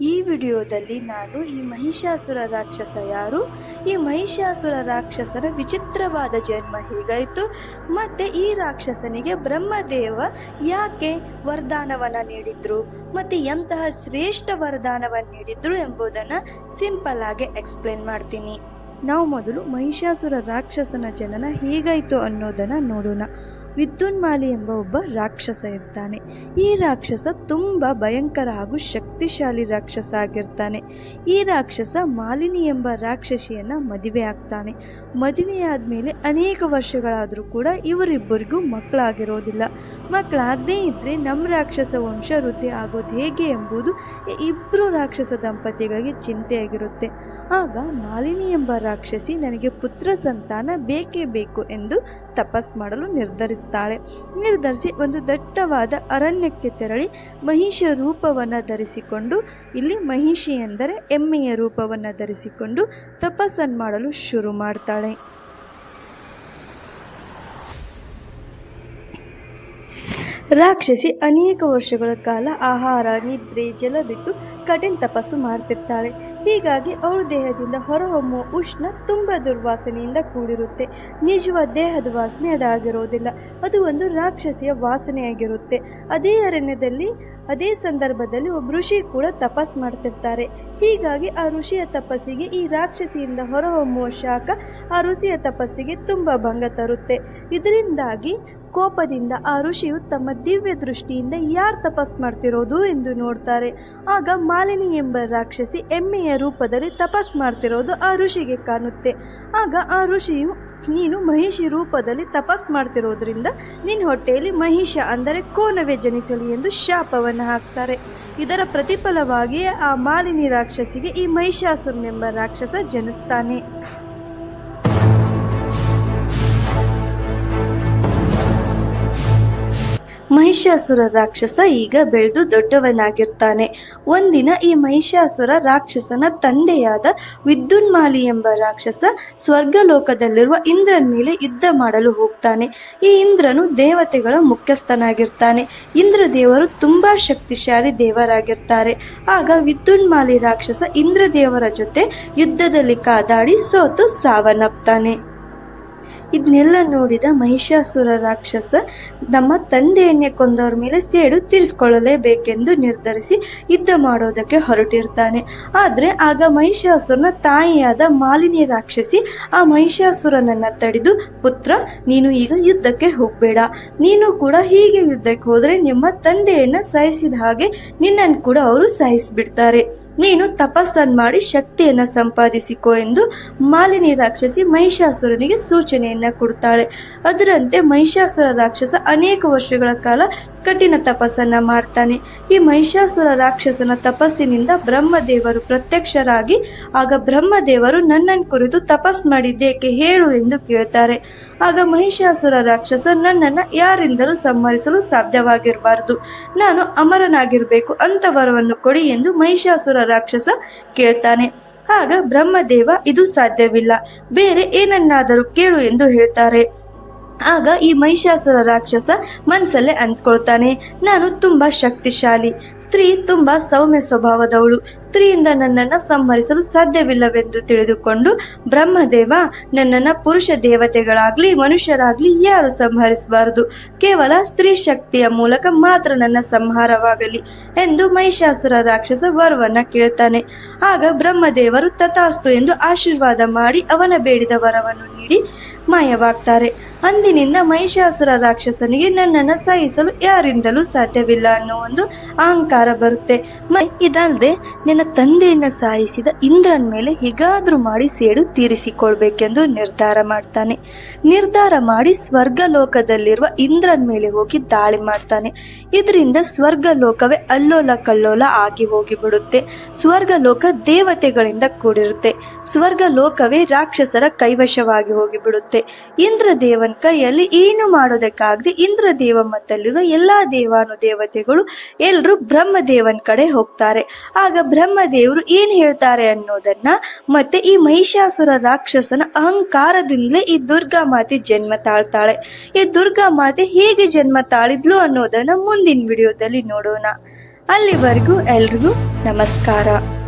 ಈ ವಿಡಿಯೋದಲ್ಲಿ ನಾನು ಈ ಮಹಿಷಾಸುರ ರಾಕ್ಷಸ ಯಾರು? ಈ ಮಹಿಷಾಸುರ ರಾಕ್ಷಸನ ವಿಚಿತ್ರವಾದ ಜನ್ಮ ಹೀಗಾಯಿತು? ಮತ್ತೆ ಈ ರಾಕ್ಷಸನಿಗೆ ಬ್ರಹ್ಮದೇವ ಯಾಕೆ ವರದಾನವನ್ನು ನೀಡಿದ್ರು? ಮತ್ತೆ ಎಂತಹ ಶ್ರೇಷ್ಠ ವರದಾನವನ್ನು ನೀಡಿದ್ರು ಎಂಬುದನ್ನ ಸಿಂಪಲ್ ಆಗಿ ಎಕ್ಸ್ಪ್ಲೇನ್ ಮಾಡ್ತೀನಿ. ನಾವು ಮೊದಲು ಮಹಿಷಾಸುರ ರಾಕ್ಷಸನ ಜನನ ಹೇಗಾಯಿತು ಅನ್ನೋದನ್ನ ನೋಡೋಣ. ವಿದ್ಯುನ್ಮಾಲಿ ಎಂಬ ಒಬ್ಬ ರಾಕ್ಷಸ ಇರ್ತಾನೆ. ಈ ರಾಕ್ಷಸ ತುಂಬ ಭಯಂಕರ ಹಾಗೂ ಶಕ್ತಿಶಾಲಿ ರಾಕ್ಷಸ ಆಗಿರ್ತಾನೆ. ಈ ರಾಕ್ಷಸ ಮಾಲಿನಿ ಎಂಬ ರಾಕ್ಷಸಿಯನ್ನು ಮದುವೆ ಆಗ್ತಾನೆ. ಮದುವೆಯಾದ್ಮೇಲೆ ಅನೇಕ ವರ್ಷಗಳಾದರೂ ಕೂಡ ಇವರಿಬ್ಬರಿಗೂ ಮಕ್ಕಳಾಗಿರೋದಿಲ್ಲ. ಮಕ್ಕಳಾಗದೇ ಇದ್ರೆ ನಮ್ಮ ರಾಕ್ಷಸ ವಂಶ ವೃದ್ಧಿ ಆಗೋದು ಹೇಗೆ ಎಂಬುದು ಇಬ್ಬರು ರಾಕ್ಷಸ ದಂಪತಿಗಳಿಗೆ ಚಿಂತೆಯಾಗಿರುತ್ತೆ. ಆಗ ಮಾಲಿನಿ ಎಂಬ ರಾಕ್ಷಸಿ, ನನಗೆ ಪುತ್ರ ಸಂತಾನ ಬೇಕೇ ಬೇಕು ಎಂದು ತಪಸ್ ಮಾಡಲು ನಿರ್ಧರಿಸ್ತಾಳೆ ನಿರ್ಧರಿಸಿ ಒಂದು ದಟ್ಟವಾದ ಅರಣ್ಯಕ್ಕೆ ತೆರಳಿ ಮಹಿಷ ರೂಪವನ್ನು ಧರಿಸಿಕೊಂಡು, ಇಲ್ಲಿ ಮಹಿಷಿ ಎಂದರೆ ಎಮ್ಮೆಯ ರೂಪವನ್ನು ಧರಿಸಿಕೊಂಡು ತಪಸ್ಸನ್ನು ಮಾಡಲು ಶುರು ಮಾಡ್ತಾಳೆ. ರಾಕ್ಷಸಿ ಅನೇಕ ವರ್ಷಗಳ ಕಾಲ ಆಹಾರ, ನಿದ್ರೆ, ಜಲ ಬಿಟ್ಟು ಕಠಿಣ ತಪಸ್ಸು ಮಾಡ್ತಿರ್ತಾಳೆ. ಹೀಗಾಗಿ ಅವಳ ದೇಹದಿಂದ ಹೊರಹೊಮ್ಮುವ ಉಷ್ಣ ತುಂಬ ದುರ್ವಾಸನೆಯಿಂದ ಕೂಡಿರುತ್ತೆ. ನಿಜವಾದ ದೇಹದ ವಾಸನೆ ಅದಾಗಿರೋದಿಲ್ಲ. ಅದು ಒಂದು ರಾಕ್ಷಸಿಯ ವಾಸನೆಯಾಗಿರುತ್ತೆ. ಅದೇ ಅರಣ್ಯದಲ್ಲಿ, ಅದೇ ಸಂದರ್ಭದಲ್ಲಿ ಒಬ್ಬ ಋಷಿ ಕೂಡ ತಪಸ್ ಮಾಡ್ತಿರ್ತಾರೆ. ಹೀಗಾಗಿ ಆ ಋಷಿಯ ತಪಸ್ಸಿಗೆ, ಈ ರಾಕ್ಷಸಿಯಿಂದ ಹೊರಹೊಮ್ಮುವ ಶಾಖ ಆ ಋಷಿಯ ತಪಸ್ಸಿಗೆ ತುಂಬ ಭಂಗ ತರುತ್ತೆ. ಇದರಿಂದಾಗಿ ಕೋಪದಿಂದ ಆ ಋಷಿಯು ತಮ್ಮ ದಿವ್ಯ ದೃಷ್ಟಿಯಿಂದ ಯಾರು ತಪಸ್ ಮಾಡ್ತಿರೋದು ಎಂದು ನೋಡ್ತಾರೆ. ಆಗ ಮಾಲಿನಿ ಎಂಬ ರಾಕ್ಷಸಿ ಎಮ್ಮೆಯ ರೂಪದಲ್ಲಿ ತಪಸ್ ಮಾಡ್ತಿರೋದು ಆ ಋಷಿಗೆ ಕಾಣುತ್ತೆ. ಆಗ ಆ ಋಷಿಯು, ನೀನು ಮಹಿಷಿ ರೂಪದಲ್ಲಿ ತಪಸ್ ಮಾಡ್ತಿರೋದ್ರಿಂದ ನಿನ್ನ ಹೊಟ್ಟೆಯಲ್ಲಿ ಮಹಿಷ ಅಂದರೆ ಕೋನವೇ ಜನಿಸಲಿ ಎಂದು ಶಾಪವನ್ನು ಹಾಕ್ತಾರೆ. ಇದರ ಪ್ರತಿಫಲವಾಗಿ ಆ ಮಾಲಿನಿ ರಾಕ್ಷಸಿಗೆ ಈ ಮಹಿಷಾಸುರನೆಂಬ ರಾಕ್ಷಸ ಜನಿಸ್ತಾನೆ. ಮಹಿಷಾಸುರ ರಾಕ್ಷಸ ಈಗ ಬೆಳೆದು ದೊಡ್ಡವನಾಗಿರ್ತಾನೆ. ಒಂದಿನ ಈ ಮಹಿಷಾಸುರ ರಾಕ್ಷಸನ ತಂದೆಯಾದ ವಿದ್ಯುನ್ಮಾಲಿ ಎಂಬ ರಾಕ್ಷಸ ಸ್ವರ್ಗಲೋಕದಲ್ಲಿರುವ ಇಂದ್ರನ ಮೇಲೆ ಯುದ್ಧ ಮಾಡಲು ಹೋಗ್ತಾನೆ. ಈ ಇಂದ್ರನು ದೇವತೆಗಳ ಮುಖ್ಯಸ್ಥನಾಗಿರ್ತಾನೆ. ಇಂದ್ರ ದೇವರು ತುಂಬಾ ಶಕ್ತಿಶಾಲಿ ದೇವರಾಗಿರ್ತಾರೆ. ಆಗ ವಿದ್ಯುನ್ಮಾಲಿ ರಾಕ್ಷಸ ಇಂದ್ರ ದೇವರ ಜೊತೆ ಯುದ್ಧದಲ್ಲಿ ಕಾದಾಡಿ ಸೋತು ಸಾವನ್ನಪ್ತಾನೆ. ಇದನ್ನೆಲ್ಲ ನೋಡಿದ ಮಹಿಷಾಸುರ ರಾಕ್ಷಸ ನಮ್ಮ ತಂದೆಯನ್ನೇ ಕೊಂದವರ ಮೇಲೆ ಸೇಡು ತೀರಿಸ್ಕೊಳ್ಳಲೇಬೇಕೆಂದು ನಿರ್ಧರಿಸಿ ಯುದ್ಧ ಮಾಡೋದಕ್ಕೆ ಹೊರಟಿರ್ತಾನೆ. ಆದರೆ ಆಗ ಮಹಿಷಾಸುರನ ತಾಯಿಯಾದ ಮಾಲಿನಿ ರಾಕ್ಷಸಿ ಆ ಮಹಿಷಾಸುರನನ್ನು ತಡೆದು, ಪುತ್ರ, ನೀನು ಈಗ ಯುದ್ಧಕ್ಕೆ ಹೋಗಬೇಡ. ನೀನು ಕೂಡ ಹೀಗೆ ಯುದ್ಧಕ್ಕೆ ಹೋದರೆ ನಿಮ್ಮ ತಂದೆಯನ್ನು ಸಹಿಸಿದ ಹಾಗೆ ನಿನ್ನನ್ನು ಕೂಡ ಅವರು ಸಹಿಸಿಬಿಡ್ತಾರೆ. ನೀನು ತಪಸ್ಸನ್ನು ಮಾಡಿ ಶಕ್ತಿಯನ್ನು ಸಂಪಾದಿಸಿಕೋ ಎಂದು ಮಾಲಿನಿ ರಾಕ್ಷಸಿ ಮಹಿಷಾಸುರನಿಗೆ ಸೂಚನೆಯನ್ನ ಕೊಡ್ತಾಳೆ. ಅದರಂತೆ ಮಹಿಷಾಸುರ ರಾಕ್ಷಸ ಅನೇಕ ವರ್ಷಗಳ ಕಾಲ ಕಠಿಣ ತಪಸ್ಸನ್ನ ಮಾಡ್ತಾನೆ. ಈ ಮಹಿಷಾಸುರ ರಾಕ್ಷಸನ ತಪಸ್ಸಿನಿಂದ ಬ್ರಹ್ಮದೇವರು ಪ್ರತ್ಯಕ್ಷರಾಗಿ, ಆಗ ಬ್ರಹ್ಮದೇವರು ನನ್ನನ್ನು ಕುರಿತು ತಪಸ್ ಮಾಡಿದ್ದೇಕೆ ಹೇಳು ಎಂದು ಕೇಳ್ತಾರೆ. ಆಗ ಮಹಿಷಾಸುರ ರಾಕ್ಷಸ ನನ್ನನ್ನು ಯಾರಿಂದಲೂ ಸಂಹರಿಸಲು ಸಾಧ್ಯವಾಗಿರಬಾರದು. ನಾನು ಅಮರನಾಗಿರ್ಬೇಕು ಅಂತ ವರವನ್ನು ಕೊಡಿ ಎಂದು ಮಹಿಷಾಸುರ ರಾಕ್ಷಸ ಕೇಳ್ತಾನೆ. ಆಗ ಬ್ರಹ್ಮದೇವ ಇದು ಸಾಧ್ಯವಿಲ್ಲ. ಬೇರೆ ಏನನ್ನಾದರೂ ಕೇಳು ಎಂದು ಹೇಳ್ತಾರೆ. ಆಗ ಈ ಮಹಿಷಾಸುರ ರಾಕ್ಷಸ ಮನಸ್ಸಲ್ಲೇ ಅಂದ್ಕೊಳ್ತಾನೆ ನಾನು ತುಂಬಾ ಶಕ್ತಿಶಾಲಿ. ಸ್ತ್ರೀ ತುಂಬಾ ಸೌಮ್ಯ ಸ್ವಭಾವದವಳು. ಸ್ತ್ರೀಯಿಂದ ನನ್ನನ್ನು ಸಂಹರಿಸಲು ಸಾಧ್ಯವಿಲ್ಲವೆಂದು ತಿಳಿದುಕೊಂಡು ಬ್ರಹ್ಮದೇವ ನನ್ನನ್ನು ಪುರುಷ ದೇವತೆಗಳಾಗ್ಲಿ, ಮನುಷ್ಯರಾಗ್ಲಿ ಯಾರು ಸಂಹರಿಸಬಾರದು. ಕೇವಲ ಸ್ತ್ರೀ ಶಕ್ತಿಯ ಮೂಲಕ ಮಾತ್ರ ನನ್ನ ಸಂಹಾರವಾಗಲಿ ಎಂದು ಮಹಿಷಾಸುರ ರಾಕ್ಷಸ ವರವನ್ನ ಕೇಳ್ತಾನೆ. ಆಗ ಬ್ರಹ್ಮದೇವರು ತಥಾಸ್ತು ಎಂದು ಆಶೀರ್ವಾದ ಮಾಡಿ ಅವನ ಬೇಡಿದ ವರವನ್ನು ನೀಡಿ ಮಾಯವಾಗ್ತಾರೆ. ಅಂದಿನಿಂದ ಮಹಿಷಾಸುರ ರಾಕ್ಷಸನಿಗೆ ನನ್ನನ್ನು ಸಹಿಸಲು ಯಾರಿಂದಲೂ ಸಾಧ್ಯವಿಲ್ಲ ಅನ್ನೋ ಒಂದು ಅಹಂಕಾರ ಬರುತ್ತೆ. ಇದಲ್ಲದೆ ನನ್ನ ತಂದೆಯನ್ನು ಸಾಯಿಸಿದ ಇಂದ್ರನ ಮೇಲೆ ಹೀಗಾದ್ರೂ ಮಾಡಿ ಸೇಡು ತೀರಿಸಿಕೊಳ್ಬೇಕೆಂದು ನಿರ್ಧಾರ ಮಾಡ್ತಾನೆ. ನಿರ್ಧಾರ ಮಾಡಿ ಸ್ವರ್ಗ ಲೋಕದಲ್ಲಿರುವ ಇಂದ್ರನ ಮೇಲೆ ಹೋಗಿ ದಾಳಿ ಮಾಡ್ತಾನೆ. ಇದರಿಂದ ಸ್ವರ್ಗ ಲೋಕವೇ ಅಲ್ಲೋಲ ಕಲ್ಲೋಲ ಆಗಿ ಹೋಗಿಬಿಡುತ್ತೆ. ಸ್ವರ್ಗ ಲೋಕ ದೇವತೆಗಳಿಂದ ಕೂಡಿರುತ್ತೆ. ಸ್ವರ್ಗ ಲೋಕವೇ ರಾಕ್ಷಸರ ಕೈವಶವಾಗಿ ಹೋಗಿಬಿಡುತ್ತೆ. ಇಂದ್ರದೇವನ ಕೈಯಲ್ಲಿ ಏನು ಮಾಡೋದಕ್ಕಾಗದೆ ಇಂದ್ರದೇವ ಮತ್ತಲ್ಲಿರುವ ಎಲ್ಲಾ ದೇವಾನು ದೇವತೆಗಳು ಎಲ್ಲರೂ ಬ್ರಹ್ಮದೇವನ್ ಕಡೆ ಹೋಗ್ತಾರೆ. ಆಗ ಬ್ರಹ್ಮದೇವರು ಏನ್ ಹೇಳ್ತಾರೆ ಅನ್ನೋದನ್ನ ಮತ್ತೆ ಈ ಮಹಿಷಾಸುರ ರಾಕ್ಷಸನ ಅಹಂಕಾರದಿಂದಲೇ ಈ ದುರ್ಗಾ ಮಾತೆ ಜನ್ಮ ತಾಳ್ತಾಳೆ. ಈ ದುರ್ಗಾ ಮಾತೆ ಹೇಗೆ ಜನ್ಮ ತಾಳಿದ್ಲು ಅನ್ನೋದನ್ನ ಮುಂದಿನ ವಿಡಿಯೋದಲ್ಲಿ ನೋಡೋಣ. ಅಲ್ಲಿವರೆಗೂ ಎಲ್ರಿಗೂ ನಮಸ್ಕಾರ.